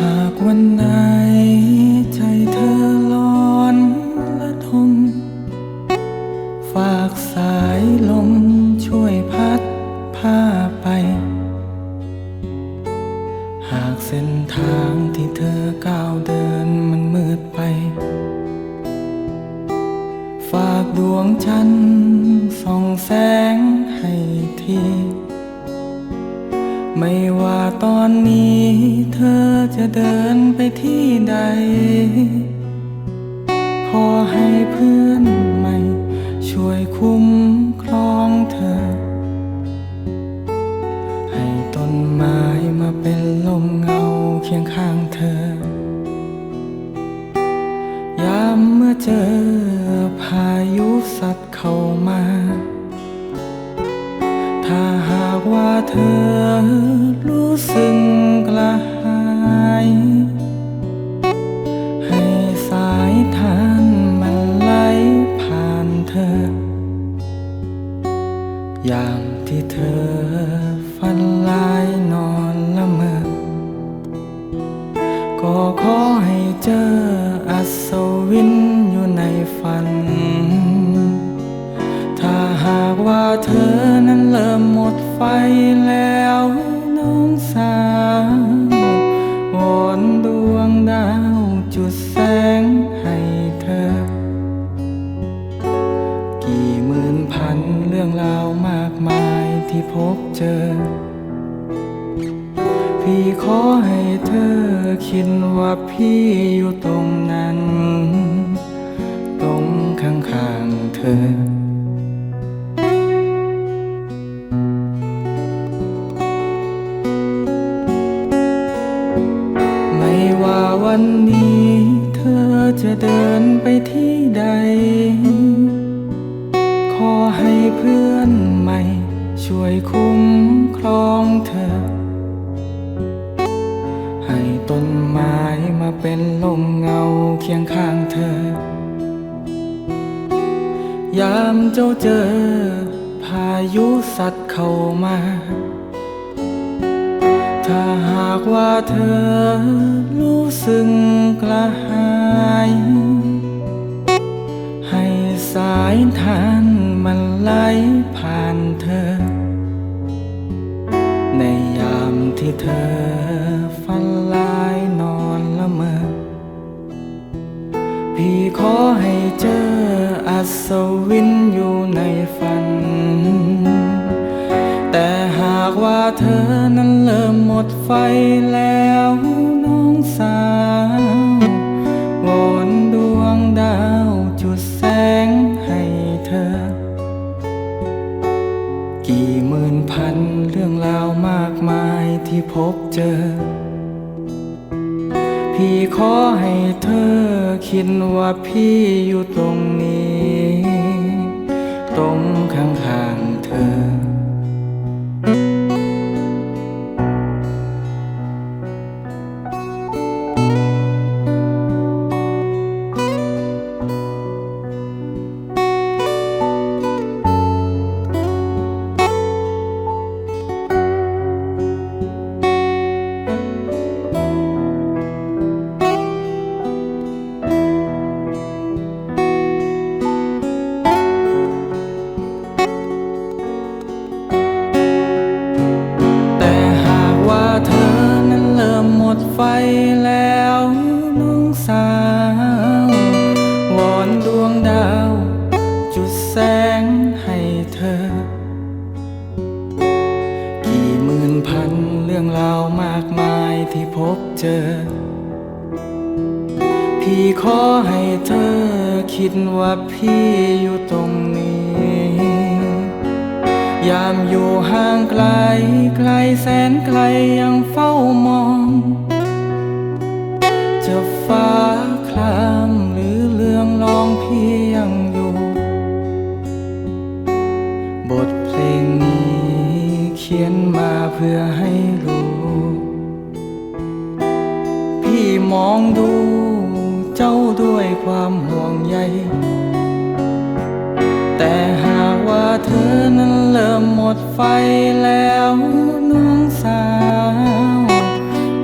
หากวันไหนใจเธอร้อนและทน ฝากสายลมช่วยพัดพาไป หากเส้นทางที่เธอก้าวเดินมันมืดไป ฝากดวงจันทร์ส่องแสงให้ที ไม่ว่าตอนนี้เธอจะเดินไปที่ใด ขอให้เพื่อนใหม่ ช่วยคุ้มครองเธอ ให้ต้นไม้มาเป็นลมเงาเคียงข้างเธอยามเมื่อเจอพายุสัตว์เข้ามา ถ้า ว่าเธอรู้สึกกระหาย ให้สายทานมันไหลผ่านเธอ ยามที่เธอฝันลายนอนละเมอ ก็ขอให้เจออัศวินอยู่ในฝัน ถ้าหากว่าเธอนั้นเริ่มหมด ไฟแล้วน้องสาววอนดวงดาวจุดแสงให้เธอ กี่หมื่นพันเรื่องราวมากมายที่พบเจอ พี่ขอให้เธอคิดว่าพี่อยู่ตรงนั้น ตรงข้างๆเธอ จะเดินไปที่ใด ขอให้เพื่อนใหม่ ช่วยคุ้มครองเธอ ให้ต้นไม้มาเป็นลมเงาเคียงข้างเธอ ยามเจ้าเจอ พายุสัตว์เข้ามา ถ้าหากว่าเธอ ดไฟแล้วน้องสาววอนดวงดาวจุดแสงให้เธอ กี่หมื่นพันเรื่องราวมากมายที่พบเจอ พี่ขอให้เธอคิดว่าพี่อยู่ตรงนี้ ตรงข้างๆเธอ ว่าพี่อยู่ตรงนี้ ยามอยู่ห่างไกล ไกลแสนไกลยังเฝ้ามอง จะฟ้าคลามหรือเรื่องลองพี่ยังอยู่ บทเพลงนี้เขียนมาเพื่อให้รู้ พี่มองดู ด้วยความห่วงใย แต่หากว่าเธอนั้นเริ่มหมดไฟแล้วน้องสาว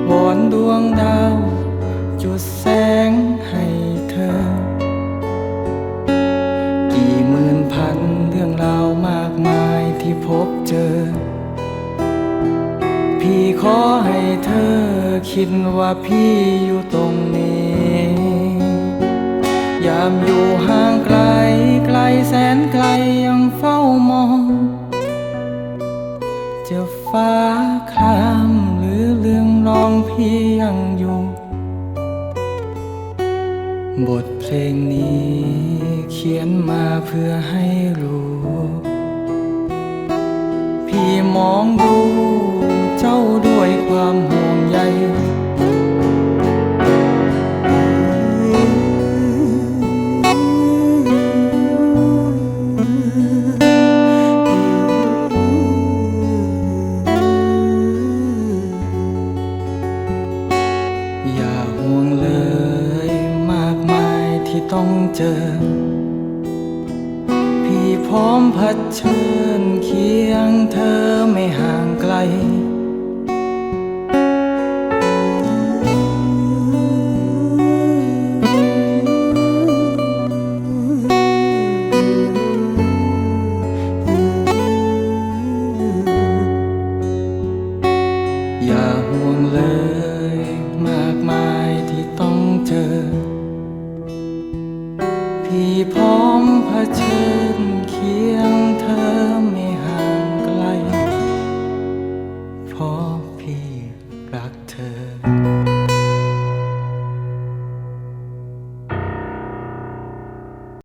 วอนดวงดาว จุดแสงให้เธอ กี่หมื่นพันเรื่องราวมากมายที่พบเจอ พี่ขอให้เธอคิดว่าพี่อยู่ตรงนี้ ยามอยู่ห่างไกลไกลแสนไกลยังเฝ้ามอง จะฟ้าครามหรือเรื่องรองพี่ยังอยู่ บทเพลงนี้เขียนมาเพื่อให้รู้ พี่มอง เจอ พี่พร้อมผัดเชิญ